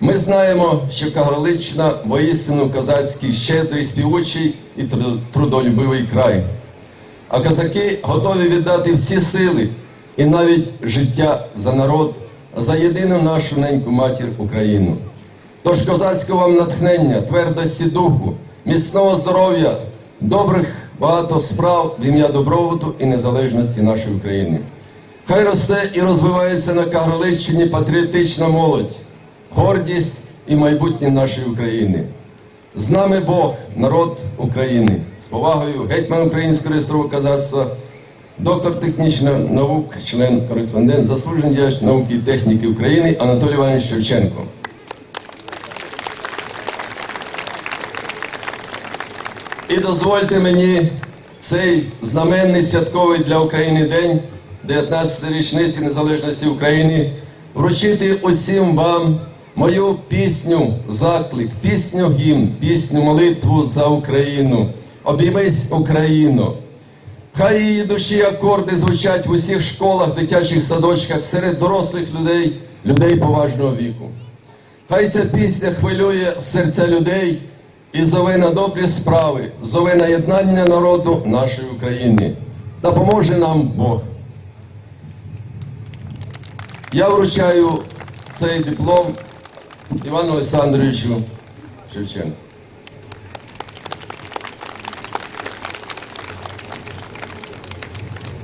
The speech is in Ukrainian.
Ми знаємо, що Кагарлична воістину козацький щедрий, співучий і трудолюбивий край. А козаки готові віддати всі сили і навіть життя за народ, за єдину нашу неньку матір Україну. Тож козацького вам натхнення, твердості духу, міцного здоров'я, добрих багато справ в ім'я добробуту і незалежності нашої України. Хай росте і розвивається на Кагарличчині патріотична молодь, гордість і майбутнє нашої України. З нами Бог, народ України. З повагою гетьман Українського реєстрового козацтва, доктор технічних наук, член кореспондент, заслужений діяч науки і техніки України Анатолій Іванович Шевченко. І дозвольте мені цей знаменний святковий для України день, 19 річниці незалежності України, вручити усім вам мою пісню, заклик, пісню гімн, пісню молитву за Україну. Обіймись Україну. Хай її душі акорди звучать в усіх школах, дитячих садочках, серед дорослих людей, людей поважного віку. Хай ця пісня хвилює серця людей і зове на добрі справи, зове на єднання народу нашої України. Допоможе нам Бог. Я вручаю цей диплом Івану Олександровичу Шевченку.